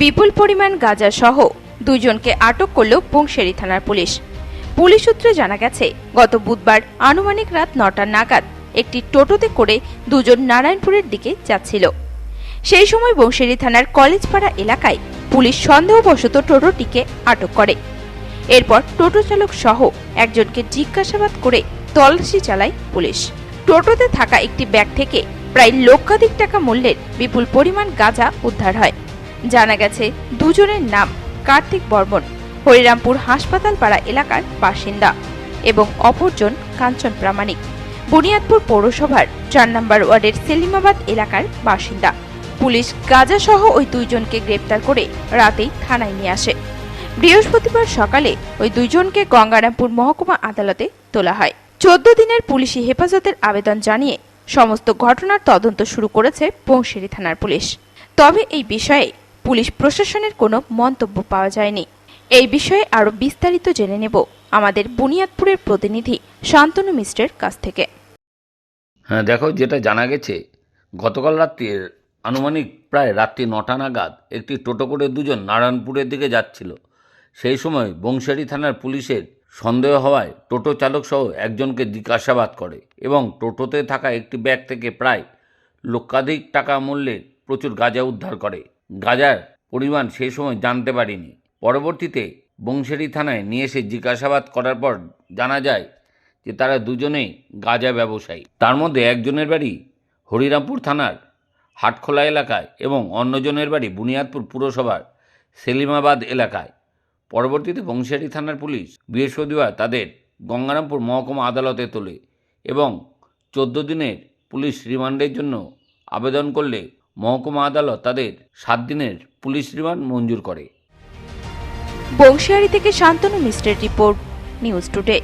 বিপুল পরিমাণ গাঁজা সহ দুজনকে আটক করল বংশেরি থানার পুলিশ। পুলিশ সূত্রে জানা গেছে, গত বুধবার আনুমানিক রাত নটা নাগাদ একটি টোটোতে করে দুজন নারায়ণপুরের দিকে যাচ্ছিল। সেই সময় বংশেরি থানার কলেজপাড়া এলাকায় পুলিশ সন্দেহবশত টোটোটিকে আটক করে। এরপর টোটো চালক সহ একজনকে জিজ্ঞাসাবাদ করে তল্লাশি চালায় পুলিশ। টোটোতে থাকা একটি ব্যাগ থেকে প্রায় লক্ষাধিক টাকা মূল্যের বিপুল পরিমাণ গাঁজা উদ্ধার হয়। জানা গেছে, দুজনের নাম কার্তিক বর্মন, হরিরামপুর হাসপাতাল পাড়া এলাকার বাসিন্দা এবং অপরজন কাঞ্চন প্রামাণিক। বুনিয়াদপুর পৌরসভার চার নম্বর ওয়ার্ডের সেলিমাবাদ এলাকার বাসিন্দা। পুলিশ গাঁজা সহ ওই দুইজনকে গ্রেপ্তার করে রাতেই থানায় নিয়ে আসে। বৃহস্পতিবার সকালে ওই দুইজনকে গঙ্গারামপুর মহকুমা আদালতে তোলা হয়। চোদ্দ দিনের পুলিশি হেফাজতের আবেদন জানিয়ে সমস্ত ঘটনার তদন্ত শুরু করেছে বংশেরি থানার পুলিশ। তবে এই বিষয়ে পুলিশ প্রশাসনের কোনো মন্তব্য পাওয়া যায়নি। এই বিষয়ে আরও বিস্তারিত জেনে নেব আমাদের বুনিয়াদপুরের প্রতিনিধি শান্তনু মিশ্রের কাছ থেকে। হ্যাঁ দেখো, যেটা জানা গেছে, গতকাল রাত্রির আনুমানিক প্রায় রাত্রি নটা নাগাদ একটি টোটো করে দুজন নারায়ণপুরের দিকে যাচ্ছিল। সেই সময় বংশারি থানার পুলিশের সন্দেহ হওয়ায় টোটো চালক সহ একজনকে জিজ্ঞাসাবাদ করে এবং টোটোতে থাকা একটি ব্যাগ থেকে প্রায় লক্ষাধিক টাকা মূল্যের প্রচুর গাঁজা উদ্ধার করে। গাঁজার পরিমাণ সেই সময় জানতে পারিনি। পরবর্তীতে বংশেরি থানায় নিয়ে এসে জিজ্ঞাসাবাদ করার পর জানা যায় যে তারা দুজনেই গাঁজা ব্যবসায়ী। তার মধ্যে একজনের বাড়ি হরিরামপুর থানার হাটখোলা এলাকায় এবং অন্যজনের বাড়ি বুনিয়াদপুর পুরসভার সেলিমাবাদ এলাকায়। পরবর্তীতে বংশিয়ারি থানার পুলিশ বৃহস্পতিবার তাদের গঙ্গারামপুর মহকুমা আদালতে তোলে এবং চোদ্দ দিনের পুলিশ রিমান্ডের জন্য আবেদন করলে মহকুমা আদালত তাদের সাত দিনের পুলিশ রিমান্ড মঞ্জুর করে। বংশিয়ারি থেকে শান্তনু মিশ্রের রিপোর্ট, নিউজ টুডে।